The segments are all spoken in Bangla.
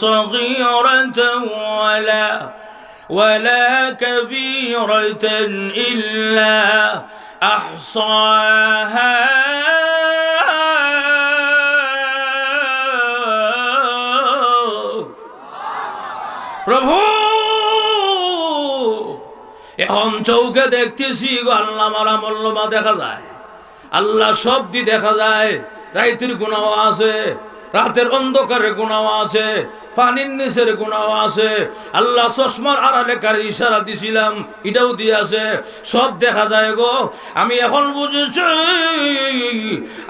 صغيرة ولا ولا كبيرة إلا أحصاها প্রভু এখন চৌকে দেখতেছি গো আল্লাহ মারা মল্লমা দেখা যায় আল্লাহ সবদি দেখা যায় রাইতের গুণাও আছে রাতের অন্ধকারের গুণাও আছে পানির নিচের গুণাও আছে। আল্লাহ চশমার আড়ালে কার ইশারা দিছিলাম, এটাও দিয়ে আছে। সব দেখা যায় গো। আমি এখন বুঝেছি,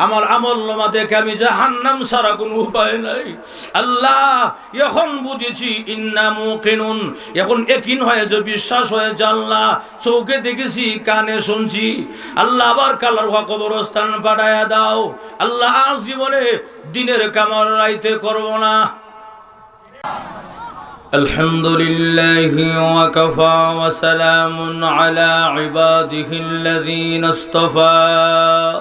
আমার আমল নামা দেখে আমি জাহান্নাম ছাড়া কোনো উপায় নাই। আল্লাহ, এখন বুঝেছি, ইন্না কেনুন এখন একিন হয়েছে বিশ্বাস হয়ে জানলা চৌকে দেখেছি, কানে শুনছি। আল্লাহ আবার কালার হওয়া কবরস্থান পাঠায়া দাও। আল্লাহ আজ জীবনে দিনের কামার রাইতে করব না। الحمد لله وكفى وسلام على عباده الذين اصطفى.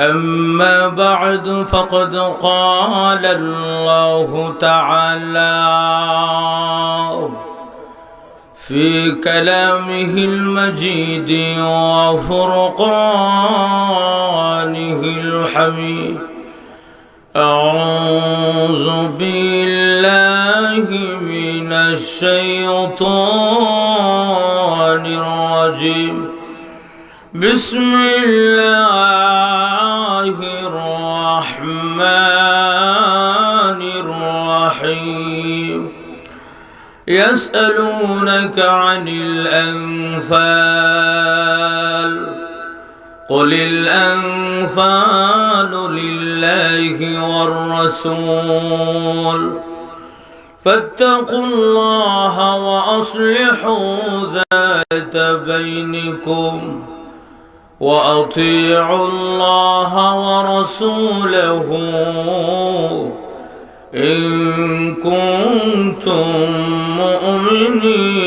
أما بعد فقد قال الله تعالى في كلامه المجيد وفرقانه الحميد. أعوذ بالله من الشيطان الرجيم. بسم الله الرحمن الرحيم. يسألونك عن الأنفال. قل الأنفال لله والرسول. فاتقوا الله وأصلحوا ذات بينكم وأطيعوا الله ورسوله إن كنتم مؤمنين.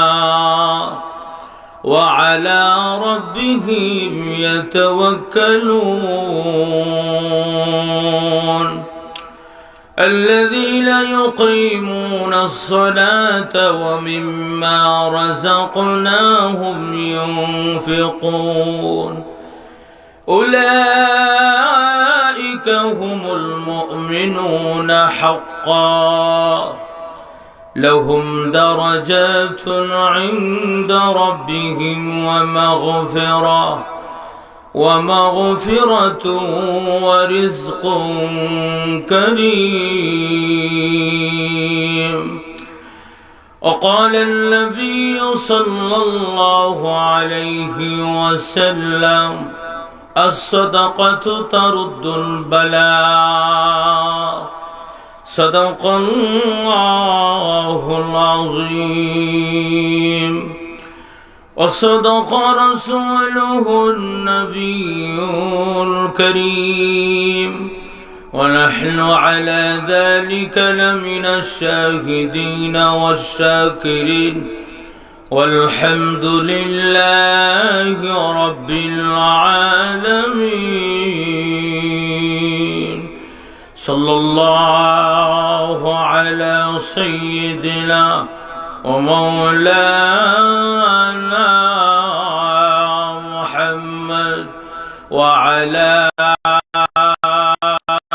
وعلى ربهم يتوكلون. الذين يقيمون الصلاة ومما رزقناهم ينفقون. أولئك هم المؤمنون حقا. لهم درجات عند ربهم ومغفرة ومغفرة ورزق كريم. وقال النبي صلى الله عليه وسلم الصدقة ترد البلاء. صدق الله العظيم. وصدق رسوله النبي الكريم. ونحن على ذلك لمن الشاهدين والشاكرين. والحمد لله رب العالمين. صلى الله سيدنا ومولانا محمد وعلى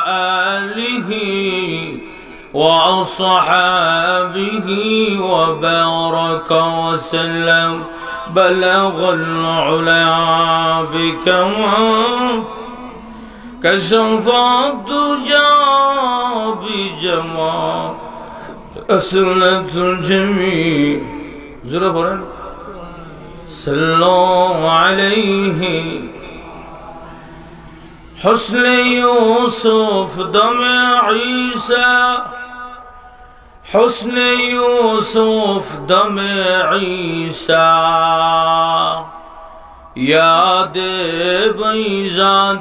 آله وأصحابه وبارك وسلم. بلغ العلا بكمال كشف الدجى بجمال. أسنة الجميع. زر فرن صلوا عليه. حسن يوسف دم عيسى. حسن يوسف دم عيسى. یاد بیزاداری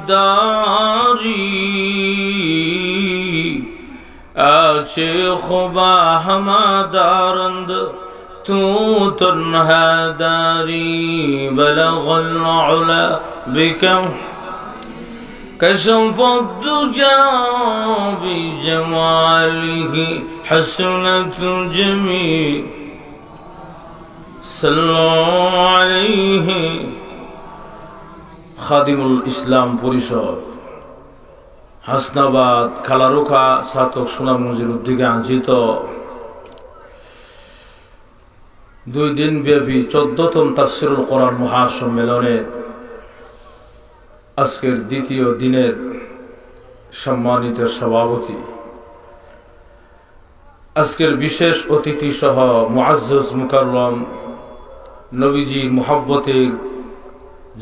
اچه خوبا همدارند تو تنها داری بلغ العلا بكم كشف الدجى بجماله حسنة الجميع صلوا عليه খাদিমুল ইসলাম পরিষদ হাসনাবাদ, খালারোখা ছাতক সোনার মঞ্জির উদ্যোগে আয়োজিত দুই দিন ব্যাপী চোদ্দতম তাফসিরুল কোরআন মহাসম্মেলনে আজকের দ্বিতীয় দিনের সম্মানিত সভাপতি। আজকের বিশেষ অতিথি সহ মুআজ্জজ মুকাররম নবীজি মোহাব্বতের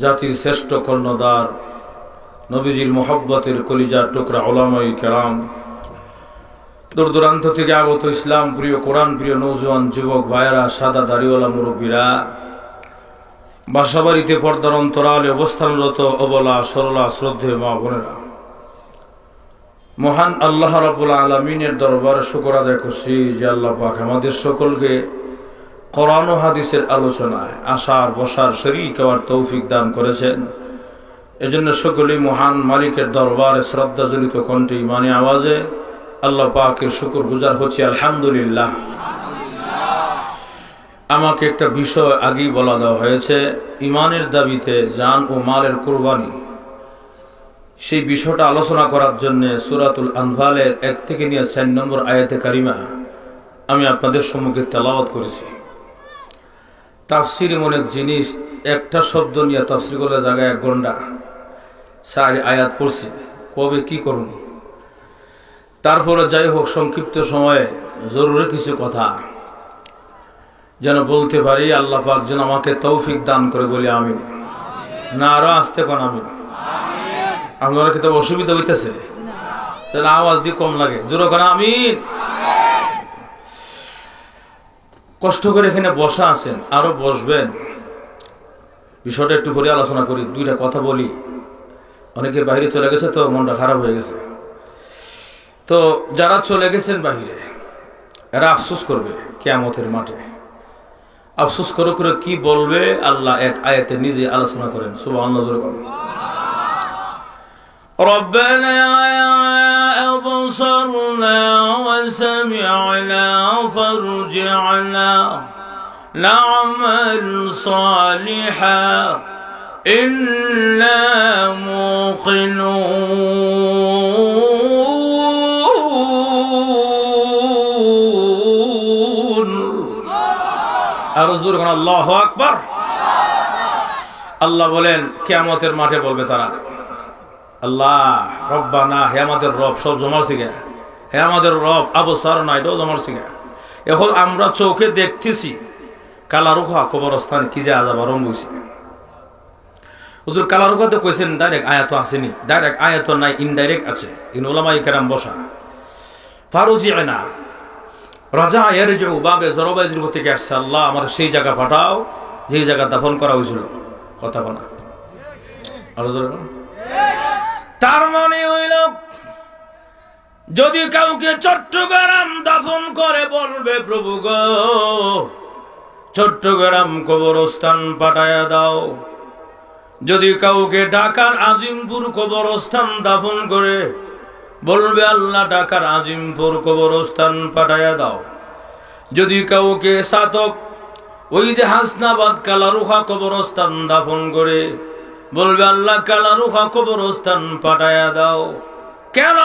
জাতির শ্রেষ্ঠ কর্ণদার নবীজির মোহব্বতের কলিজার টুকরা ওলামাই কেরাম। দূর দূরান্ত থেকে আগত ইসলাম প্রিয় কোরআন প্রিয় নৌজওয়ান যুবক ভাইয়েরা, সাদা দাড়িওয়ালা মুরব্বীরা, বাসাবাড়িতে পর্দার অন্তরালে অবস্থানরত অবলা, সরলা, শ্রদ্ধেয় মা বোনেরা। মহান আল্লাহ রাবুল আলমিনের দরবারে শুকর আদায় করছি যে আল্লাহ পাক আমাদের সকলকে কোরআন হাদিসের আলোচনায় আসার, বসার শরীর হওয়ার তৌফিক দান করেছেন। এজন্য সকলেই মহান মালিকের দরবারে শ্রদ্ধাজনিত কণ্ঠে ইমানে আওয়াজে আল্লাহ পাকের শুকর গুজার হচ্ছে, আলহামদুলিল্লাহ। আমাকে একটা বিষয় আগেই বলা দেওয়া হয়েছে, ইমানের দাবিতে জান ও মালের কোরবানি। সেই বিষয়টা আলোচনা করার জন্য সুরাতুল আনভালের এক থেকে নিয়ে চার নম্বর আয়াতে কারিমা আমি আপনাদের সম্মুখে তেলাওয়াত করেছি। তাফসির এমন এক জিনিস, একটা শব্দ নিয়ে তাফসির করলে জায়গায় এক ঘণ্টা সারি আয়াত পড়ছি, কবে কি করুন তারপরে যাই হোক, সংক্ষিপ্ত সময়ে জরুরি কিছু কথা। যেন বলতে পারি, আল্লাহ পাক যেন আমাকে তৌফিক দান করে বলি আমি না, আরও আসতে কোন আমি আপনারা কি তো অসুবিধা হইতেছে? তাহলে আওয়াজ দিয়ে কম লাগে। জোরো কেন আমি কষ্ট করে এখানে বসা আছেন, আরও বসবেন। বিষয়টা একটু করে আলোচনা করি, দুইটা কথা বলি। অনেকের বাইরে চলে গেছে তো মনটা খারাপ হয়ে গেছে তো যারা চলে গেছেন বাহিরে এরা আফসোস করবে কেয়ামতের মাঠে আফসোস করে করে কি বলবে আল্লাহ এক আয়াতে নিজে আলোচনা করেন সুবাহ নজর করেন ربنا أبصرنا وسمعنا فارجعنا نعمل صالحا إنا موقنون أرزقنا الله أكبر আল্লাহ বলেন কেয়ামতের মাঠে বলবে তারা আল্লাহ রব্বা না হে আমাদের রব সব জমার শিখে হে আমাদের রব আবসার না এটাও জমার শিখে এখন আমরা চোখে দেখতেছি কালারুখা কবরস্থান কি যে আজাব আরম্ভ হয়েছে হুজুর কালারুখা তো কইছেন ডাইরেক্ট আয়াত আসেনি। ডাইরেক্ট আয়াত নাই ইনডাইরেক্ট আছে। ইন ওলামাই কেরাম বসা। ফারুজি না রাজা এর যে বাবে জরবাইজির থেকে আসছে, আল্লাহ আমার সেই জায়গা পাঠাও, যেই জায়গা দাফন করা হয়েছিল। কথা বলো। তার মানে হইল, যদি কাউকে চট্টগ্রাম দাফন করে বলবে, প্রভু গো, চট্টগ্রাম কবরস্থান পাঠায়া দাও। যদি কাউকে ঢাকার আজিমপুর কবরস্থান দাফন করে, বলবে আল্লাহ ঢাকার আজিমপুর কবরস্থান পাঠায়া দাও। যদি কাউকে সাতক ওই যে হাসনাবাদ কালারুখা কবরস্থান দাফন করে, বলবে আল্লাহ কালারুখা কবরস্থান পাঠায়া দাও। কেন?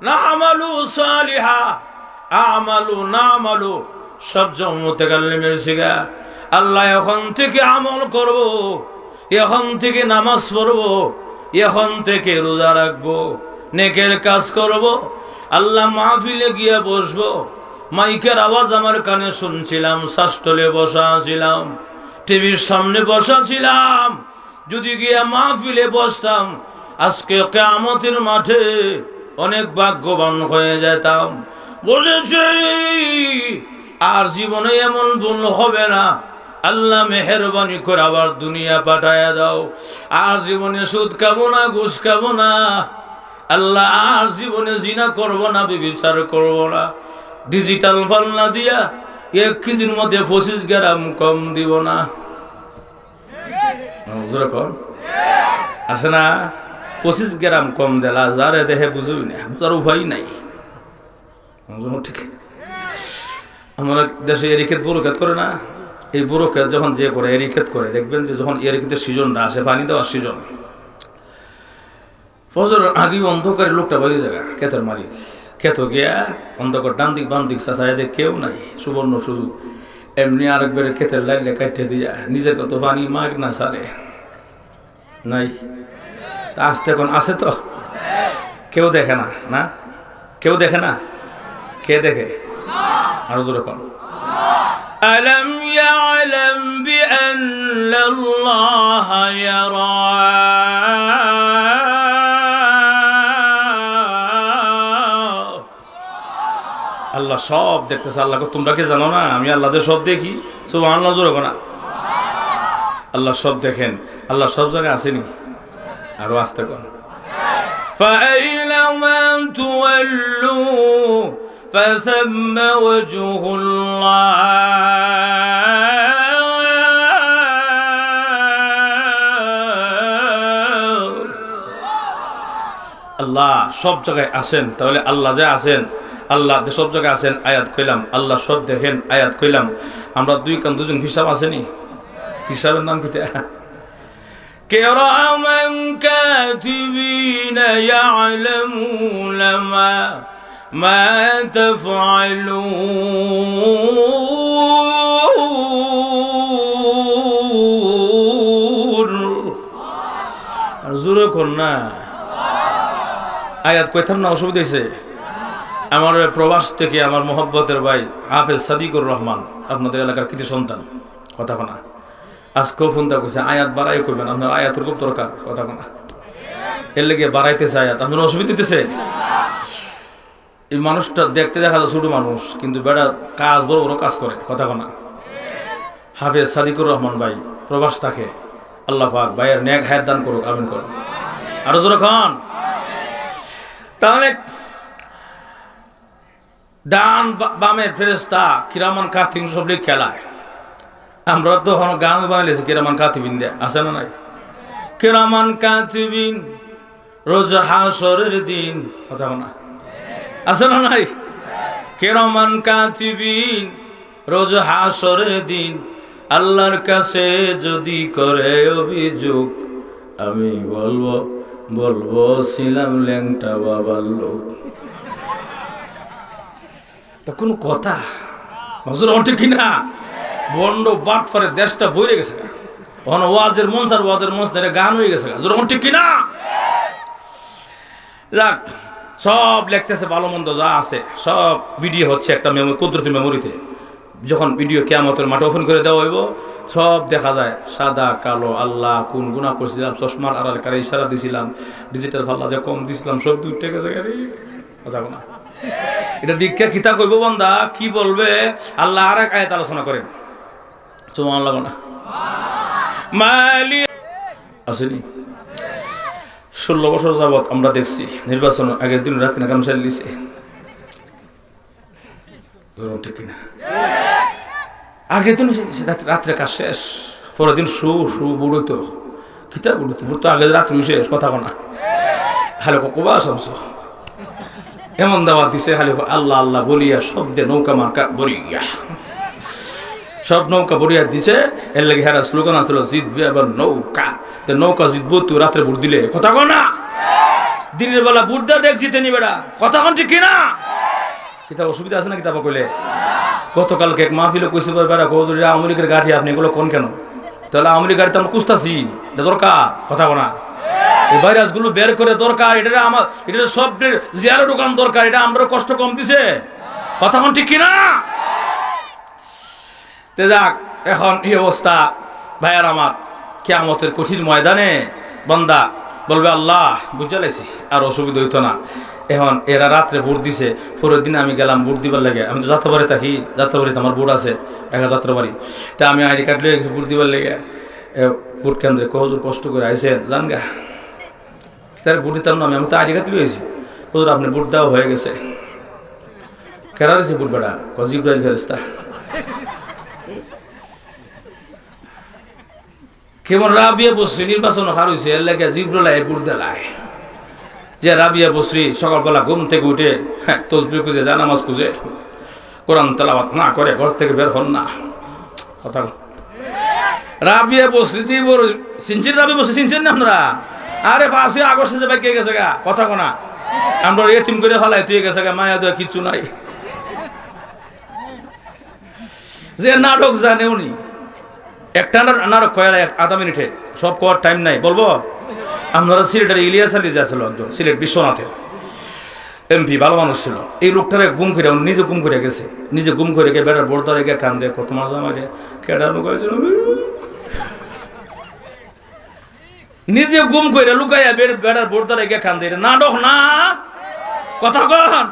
না আমালু আমালু না আমালু শিগা। আল্লাহ এখন থেকে আমল করব। এখন থেকে নামাজ পড়ব, এখন থেকে রোজা রাখব, নেকের কাজ করব, আল্লাহ মাহফিলে গিয়ে বসবো। মাইকের আওয়াজ আমার কানে শুনছিলাম শাস্তলে বসা ছিলাম, টিভির সামনে বসা ছিলাম। যদি গিয়া মাহফিলে বসতাম, আজকে কেয়ামতের মাঠে অনেক ভাগ্যবান হয়ে যেতাম। বলেছে, আর জীবনে এমন ভুল হবে না। আল্লাহ মেহরবানি করে আবার দুনিয়া পাঠায়া দাও। আর জীবনে সুদ খাব না, ঘুষ খাব না। আল্লাহ আর জীবনে জিনা করব না, বিবিচার করব না। ডিজিটাল পাল্লা দিয়া এক কেজির মধ্যে পঁচিশ গ্রাম কম দিব না। আছে না? পঁচিশ গ্রাম কম দেলা, যারে দেহে বুঝুই না বুঝার উপায় নাই। ঠিক আমরা দেশে এরিক্ষেত বুড়ো ক্ষেত করে না। এই বুড়ো ক্ষেত যখন যে করে এরিক্ষেত করে, দেখবেন যে যখন এরিক্ষেতের সিজনটা আসে, পানি দেওয়ার সিজন। ফজর আগে অন্ধকারে লোকটা বাড়ি জায়গা ক্ষেতের মালিক। ক্ষেত গিয়া অন্ধকার ডান দিক বাম দিক দেখ কেউ নাই, সুবর্ণ সুযোগ। এমনি আরেকবার ক্ষেতের লাইলে কাটতে দিয়া, নিজের কত পানি মাগ না সারে। নাই। তা আসতে এখন আছে তো? কেউ দেখে না না? কেউ দেখে না? কে দেখে? আরও জোরে ألم يعلم بأن الله يرى আল্লাহ সব দেখতেছে আল্লাহ তোমরা কি জানো না আমি আল্লাহদের সব দেখি সব আল্লাহ জোরে না আল্লাহ সব দেখেন আল্লাহ সব জায়গায় আসেনি আরো আসতে কর فأينما تولوا فثم وجه الله আল্লাহ সব জায়গায় আছেন তাহলে আল্লাহ যে আছেন আল্লাহ যে সব জায়গায় আছেন আয়াত কইলাম আল্লাহ সব দেখেন আয়াত কইলাম আমরা দুই কান দুজন হিসাব আসেনি হিসাবের নাম কিতা كراما كاتبين يعلمون ما ما تفعلون আর জোরে কর না আয়াত কইতাম না অসুবিধা হয়েছে আমার ওই প্রবাস থেকে আমার মোহব্বতের ভাই হাফেজ সাদিকুর রহমান আপনাদের এলাকার কৃতি সন্তান কথা কোনা আজকেও ফোন দা করছে আয়াত বাড়াই করবেন আপনার আয়াতের খুব দরকার কথা কোনা এর লেগে বাড়াইতেছে আয়াত আপনার অসুবিধা দিতেছে এই মানুষটা দেখতে দেখা যায় ছোট মানুষ, কিন্তু বেড়া কাজ, বড় বড় কাজ করে, কথা কোনা। হাফেজ সাদিকুর রহমান ভাই, প্রবাস থাকে। আল্লাহ পাক ভাইয়ের ন্যাক হায়াত দান করুক, আমিন করুন আরও জোরে খান তাহলে ডান বামের ফেরেস্তা কিরামান কার্তিক সব খেলায়। আমরা তো এখন গান বানাইছি কিরামান কাতিবিন দে, আছে না নাই? কিরামান কাতিবিন, রোজ হাসরের দিন, কথা না আছে না নাই? কিরামান কাতিবিন, রোজ হাসরের দিন। আল্লাহর কাছে যদি করে অভিযোগ, আমি বলব বলব ছিলাম ল্যাংটা বাবার লোক। তা কোন কথা? হজুর ওঠে কিনা বন্ড বাট ফরে দেশটা বইরে গেছে। ওখানে ওয়াজের মঞ্চ আর ওয়াজের মঞ্চ গান হয়ে গেছে গা। ওঠে কিনা যাক সব লিখতেছে, ভালো মন্দ যা আছে, সব ভিডিও হচ্ছে একটা মেমোরি কুদরতি মেমোরিতে যখন ভিডিও কেয়ামতের মাঠে ওপেন করে দেওয়া হইব, সব দেখা যায়, সাদা, কালো, আল্লাহ, কোন গুণা করছিলাম, চশমার আড়াল কারে ইশারা দিছিলাম ডিজিটাল ফাল্লা যে কম দিছিলাম, সব উঠে গেছে গাড়ি কথা না। এটা দীক্ষা খিতা কইব বন্দা? কি বলবে? আল্লাহ আর এক আয়াত আলোচনা করেন। তোমার আল্লাহ না মালি আসেনি? ষোলো বছর যাবৎ আমরা দেখছি নির্বাচন আগের দিন রাতে নাকাম দিছে ঠিক আগের দিন রাত্রে রাত্রে কাজ শেষ, পরের দিন শু বুড়ো তো কিতা বুড়ো তো বুড়ো তো আগে রাত্রি শেষ, কথা কোনা। হ্যালো কবা সমস এমন দাওয়া দিছে খালি আল্লাহ আল্লাহ বলিয়া শব্দে নৌকা মার্কা বরিয়া সব নৌকা বরিয়া দিছে, এর লাগে হেরা স্লোগান আসছিল জিতবে এবার নৌকা। তো নৌকা জিতবো, তুই রাত্রে ভোট দিলে। কথা কন না? দিনের বেলা বুটটা দেখ জিতে নি। বেড়া কথা কন ঠিক কিনা? কিতাব অসুবিধা আছে না কিতাব কইলে? গতকালকে এক মাহফিলে কইছে বেড়া কৌদুরি আমেরিকার গাঠি, আপনি এগুলো কোন কেন? তাহলে আমেরিকার গাড়ি তো আমরা কুস্তাছি দরকার? কথা কোনা এই ভাইরাসগুলো বের করে দরকার এটা আমার এটা সব জিয়ারো দোকান দরকার, এটা আমরা কষ্ট কম দিছে। কথা কোন ঠিক কিনা? তে যাক, এখন এই অবস্থা। ভাইয়ার আমার, কেয়ামতের কঠিন ময়দানে বন্দা বলবে, আল্লাহ, বুঝে লাইছি আর অসুবিধা হইতো না। এখন এরা রাত্রে ভোট দিছে, পরের দিনে আমি গেলাম ভোট দিবার লাগে। আমি তো যাত্রাবাড়ি থাকি, যাত্রাবাড়িতে আমার ভোট আছে, একা যাত্রাবাড়ি। তা আমি আইডি কার্ড লিয়ে গেছি ভোট দিবার লেগে। ভোট কেন্দ্রে কহজুর কষ্ট করে আইসেন জান গা। তার ভোট দিতাম না আমি আমি তো আইডি কার্ড লিয়েছি হুজুর, আপনি ভোট দেওয়া হয়ে গেছে। কেরা দিয়েছে ভোট বেড়া কজিব্রাইল ফেরেস্তা কেমন রাবিয়া বসরি নির্বাচন হার হয়েছে এর লাগে জিব্রলায় ভোট দেলায়। যে রাবিয়া বসরি সকালবেলা ঘুম থেকে উঠে হ্যাঁ তসবি খুঁজে জানামাজ খুঁজে, কোরআন তেলাওয়াত না করে ঘর থেকে বের হন না। কথা রাবিয়া বসরি, জি বড়, সিনচির রাবি বসরি, সিনচির না আমরা? আরে পাঁচই আগস্টে যে বাইকে গেছে গা, কথা কোনা। আমরা এতিম করে ফেলাই তুই গেছে গা, মায়া দেওয়া কিচ্ছু নাই। যে নাটক জানে উনি একটা না- কয়ার আধা মিনিটে। সব করার টাইম নাই। বলব? আপনারা সিলেটের ইলিয়াস আলী ছিল একজন, সিলেট বিশ্বনাথের এমপি ভালো মানুষ ছিল। এই লোকটারে গুম করে নিজে গুম করে গেছে। নিজে গুম করে গিয়ে বেড়ার বোর্ড ধরে কান দিয়ে কত লুকাইছিল নিজে গুম করে লুকাইয়া বেড় কান দিয়ে, নাটক না। কথা কন।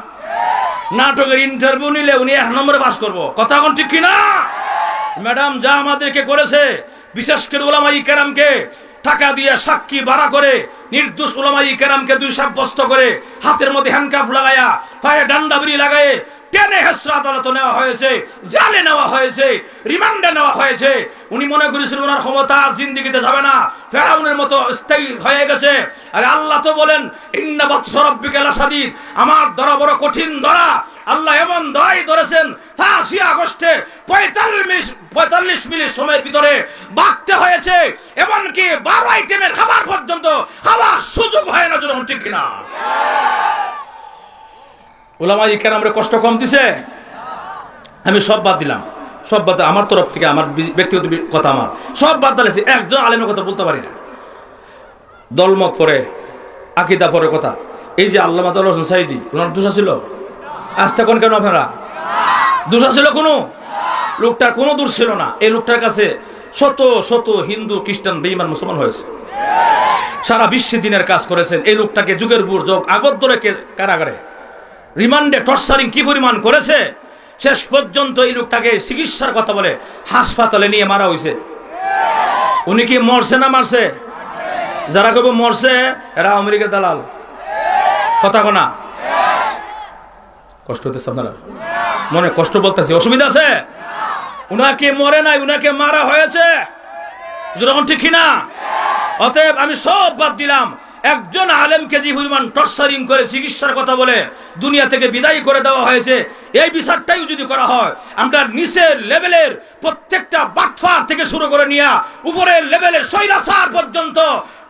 নাটকের ইন্টারভিউ নিলে উনি এক নম্বরে পাস করব। কথা কোন ঠিক কিনা? ম্যাডাম, যা আমাদেরকে করেছে, বিশেষ করে ওলামাই কেরামকে টাকা দিয়ে সাক্ষী ভাড়া করে, নির্দোষ ওলামাই কেরামকে দুই সাব্যস্ত করে, হাতের মধ্যে হ্যান্ডকাফ লাগায়া, পায়ে ডান্ডা বিড়ি লাগায়ে টেনে হেসরা আদালত নেওয়া হয়েছে? জালে নেওয়া হয়েছে? রিমান্ডে নেওয়া হয়েছে? উনি মনে করেছিলেন ওনার ক্ষমতা জিন্দিগিতে যাবে না। ফেরাউনের মতো স্থায়ী হয়ে গেছে। আরে আল্লাহ তো বলেন, ইন্না বৎসরব্বিকা লাসাদিদ আমার ধরা বড় কঠিন ধরা। আল্লাহ এমন ধরাই ধরেছেন, ফাঁসি আগস্টে পঁয়তাল্লিশ পঁয়তাল্লিশ মিনিট সময়ের ভিতরে বাঁকতে হয়েছে। এমনকি বারো আইটেমের খাবার পর্যন্ত খাবার সুযোগ হয় না যখন ঠিক কিনা। ওলামাই কেন আমরা কষ্ট কম দিছে। আমি সব বাদ দিলাম। সব বাদ আমার তরফ থেকে, আমার ব্যক্তিগত কথা আমার। সব বাদ দিলেছি একজন আলেমের কথা বলতে পারি না। দলমত পরে, আকিদা পরে কথা। এই যে আল্লামা দল হোসেন সাইদি, ওনার দোষা ছিল আসতে কোন কেন আপনারা? দোষা ছিল কোনো? লোকটার কোনো দোষ ছিল না। এই লোকটার কাছে শত শত হিন্দু, খ্রিস্টান বেইমান মুসলমান হয়েছে। সারা বিশ্বে দিনের কাজ করেছেন। এই লোকটাকে যুগের উপর যোগ আবদ্ধ রেখে কারাগারে। রিমান্ডে টর্চারিং কি পরিমাণ করেছে? শেষ পর্যন্ত এই লোকটাকে চিকিৎসার কথা বলে হাসপাতালে নিয়ে মারা হয়েছে। উনি কি মরছে না মারছে? যারা কেউ মরছে, এরা আমেরিকার দালাল। কথা কোনা। কষ্ট হতেছে আপনারা? মনে কষ্ট বলতেছে। অসুবিধা আছে? উনাকে মরে নাই, উনাকে মারা হয়েছে। যখন ঠিক না অতএব আমি সব বাদ দিলাম। একজন আলেমকে যে পরিমাণ টর্চারিং করে চিকিৎসার কথা বলে দুনিয়া থেকে বিদায় করে দেওয়া হয়েছে, এই বিচারটাই যদি করা হয়, আমরা নিচের লেভেলের প্রত্যেকটা বাটফার থেকে শুরু করে নিয়ে উপরের লেভেলের সৈরাচার পর্যন্ত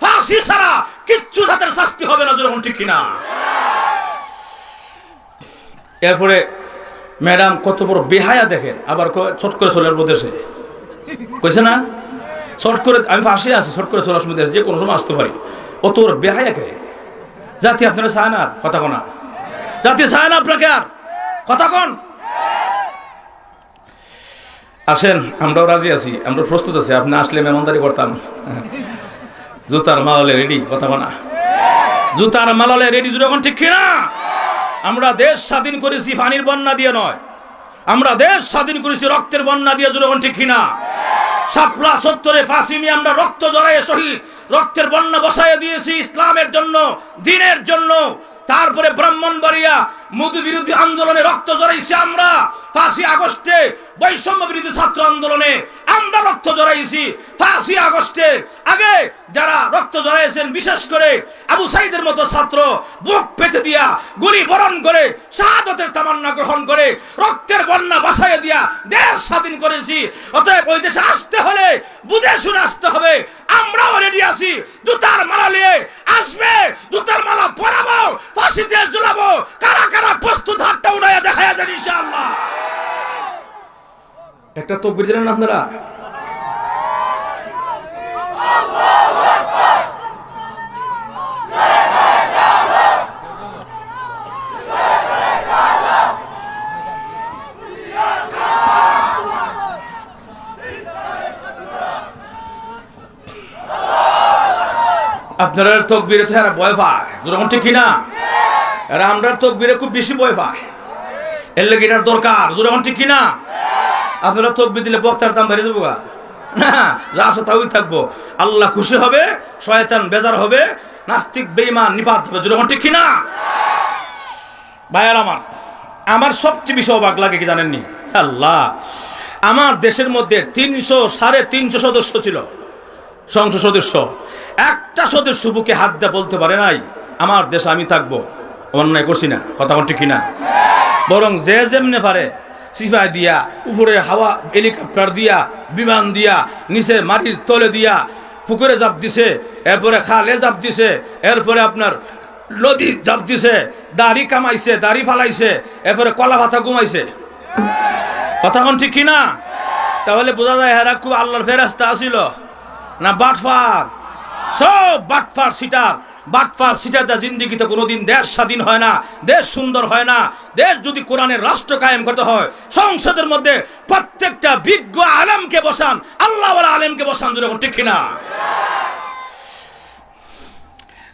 ফাঁসি ছাড়া কিচ্ছু তাদের শাস্তি হবে না যখন ঠিক কিনা? এরপরে ম্যাডাম কত বড় বেহায়া দেখেন, আবার ছট করে চলে আসব দেশে। কইছে না? শর্ট করে, আমি ফাঁসি আছি শর্ট করে চলে আসব দেশে, যে কোনো সময় আসতে পারি। অত বড় বেহায়া কে? জাতি আপনারা চায় না? কথা কোনা জাতি চায় না আপনাকে আর, কথা কন। আসেন, আমরাও রাজি আছি, আমরা প্রস্তুত আছি, আপনি আসলে মেহমানদারি করতাম। জুতার মালালে রেডি কথা কোনা জুতার মালালে রেডি যখন ঠিক কিনা আমরা দেশ স্বাধীন করেছি পানির বন্যা দিয়ে নয়। আমরা দেশ স্বাধীন করেছি রক্তের বন্যা দিয়ে যখন ঠিক কিনা সাপলা সত্তরে ফাঁসিমি আমরা রক্ত জড়াইয়ে শহীদ। রক্তের বন্যা বসাইয়ে দিয়েছি ইসলামের জন্য, দিনের জন্য। তারপরে ব্রাহ্মণবাড়িয়া মোদী বিরোধী আন্দোলনে রক্ত জড়াইছি আমরা। ফাঁসি আগস্টে বৈষম্য বিরোধী ছাত্র আন্দোলনে আমরা রক্ত জড়াইছি। ফাঁসি আগস্টে আগে যারা রক্ত জড়াইছেন, বিশেষ করে আবু সাইদের মতো ছাত্র, বুক পেতে দিয়া, গুলি বরণ করে, শাহাদতের তামান্না গ্রহণ করে, রক্তের বন্যা বাসায় দিয়া দেশ স্বাধীন করেছি। অতএব ওই দেশে আসতে হলে বুঝে শুনে আসতে হবে। আমরাও রেডি আছি। জুতার মালা নিয়ে আসবে। জুতার মালা পরাবো। ফাঁসিতে ঝুলাবো। কারা প্রস্তুত হাতটা দেন ইনশাআল্লাহ। একটা তকবির দিলেন আপনারা? আপনারা তকবিরে ভয় পায়। যখন ঠিক কিনা? এরা আমরা তকবিরে খুব বেশি ভয় পায়। এর লেগে এটার দরকার। যখন ঠিক কিনা? আপনারা তকবি দিলে বক্তার দাম বেড়ে যাব। না, যা আছে তাই থাকব। আল্লাহ খুশি হবে, শয়তান বেজার হবে, নাস্তিক বেইমান নিপাত হবে। যখন ঠিক কিনা? ভাইয়ার আমার আমার সবচেয়ে বেশি অবাক লাগে কি জানেননি? আল্লাহ, আমার দেশের মধ্যে তিনশো সাড়ে তিনশো সদস্য ছিল। সংসদ সদস্য। একটা সদস্য বুকে হাত দিয়ে বলতে পারে নাই, আমার দেশে আমি থাকব। অন্যায় করছি না, কথা কোন ঠিক না বরং যে যেমনে পারে সিফাই দিয়া, উপরে হাওয়া, হেলিকপ্টার দিয়া, বিমান দিয়া, নিচে মাটির তলে দিয়া, পুকুরে জাপ দিছে, এরপরে খালে জাপ দিছে, এরপরে আপনার নদী জাপ দিছে, দাড়ি কামাইছে, দাড়ি ফালাইছে, এরপরে কলা ভাতা ঘুমাইছে। কথা কোন ঠিক কিনা? তাহলে বোঝা যায় হেরা খুব আল্লাহর ফেরাস্তা আসিল না বাটফার? সব বাটফার, সিটার। বাটফার সিটারদা জিন্দিগিতে কোনোদিন দেশ স্বাধীন হয় না, দেশ সুন্দর হয় না। দেশ যদি কোরআনের রাষ্ট্র কায়েম করতে হয়, সংসদের মধ্যে প্রত্যেকটা বিজ্ঞ আলেমকে বসান, আল্লাহ আলেমকে বসান যদি ঠিক কিনা।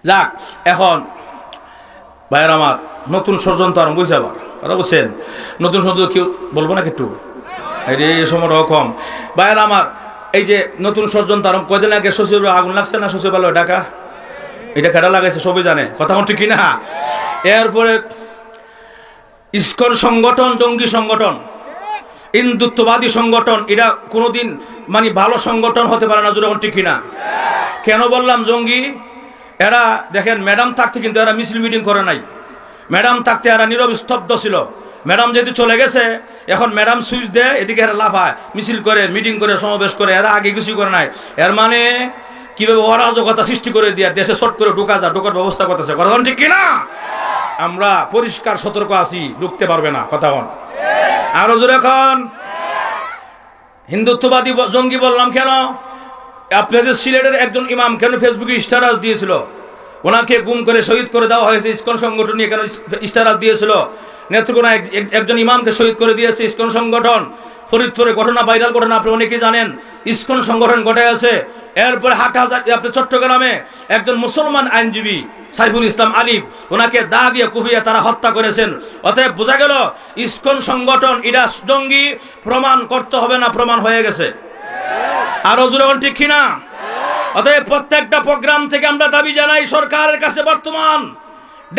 যাক, এখন ভাইয়ের আমার নতুন ষড়যন্ত্র আরম্ভ হয়েছে আবার। কথা বলছেন? নতুন ষড়যন্ত্র কেউ বলব না একটু? এই যে এই সময় রকম ভাইয়ের আমার এই যে নতুন ষড়যন্ত্র আরম্ভ কদিন আগে সচিব আগুন লাগছে না সচিবালয় ডাকা এটা কেটা লাগাইছে, সবাই জানে। কথা মতো কি না এরপরে ইস্কর সংগঠন, জঙ্গি সংগঠন, হিন্দুত্ববাদী সংগঠন এটা কোনোদিন মানে ভালো সংগঠন হতে পারে না যখন ঠিক কিনা। কেন বললাম জঙ্গি? এরা দেখেন, ম্যাডাম থাকতে কিন্তু এরা মিছিল মিটিং করে নাই। ম্যাডাম থাকতে এরা নীরব, স্তব্ধ ছিল। ম্যাডাম যেহেতু চলে গেছে, এখন ম্যাডাম সুইচ দেয়, এদিকে এরা লাফায়, মিছিল করে, মিটিং করে, সমাবেশ করে, এরা আগে কিছু করে নাই। এর মানে কীভাবে অরাজকতা সৃষ্টি করে দিয়া দেশে শর্ট করে ঢোকা যা ঢোকার ব্যবস্থা করতেছে। কথা ঠিক কিনা? আমরা পরিষ্কার সতর্ক আছি, ঢুকতে পারবে না, কথা হন আরও জোরে এখন হিন্দুত্ববাদী জঙ্গি বললাম কেন? আপনাদের সিলেটের একজন ইমাম কেন ফেসবুকে স্ট্যাটাস দিয়েছিল? ওনাকে গুম করে শহীদ করে দেওয়া হয়েছে। ইস্কন সংগঠন নিয়ে কেন স্ট্যাটাস দিয়েছিল? নেত্রকোনা এক- এক- একজন ইমামকে শহীদ করে দিয়েছে ইস্কন সংগঠন। ফরিদপুরে ঘটনা, ভাইরাল ঘটনা, আপনি অনেকেই জানেন। ইস্কন সংগঠন ঘটে আছে। এরপরে হাটা আপনি চট্টগ্রামে একজন মুসলমান আইনজীবী সাইফুল ইসলাম আলিফ, ওনাকে দা দিয়ে কুফিয়ে তারা হত্যা করেছেন। অতএব বোঝা গেল, ইস্কন সংগঠন এটা জঙ্গি, প্রমাণ করতে হবে না, প্রমাণ হয়ে গেছে। আরও জোরে ঠিক কিনা? অতএব প্রত্যেকটা প্রোগ্রাম থেকে আমরা দাবি জানাই, সরকারের কাছে বর্তমান।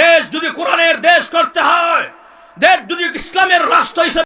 দেশ যদি কোরআনের দেশ করতে হয়, দেশ যদি ইসলামের রাষ্ট্র হিসেবে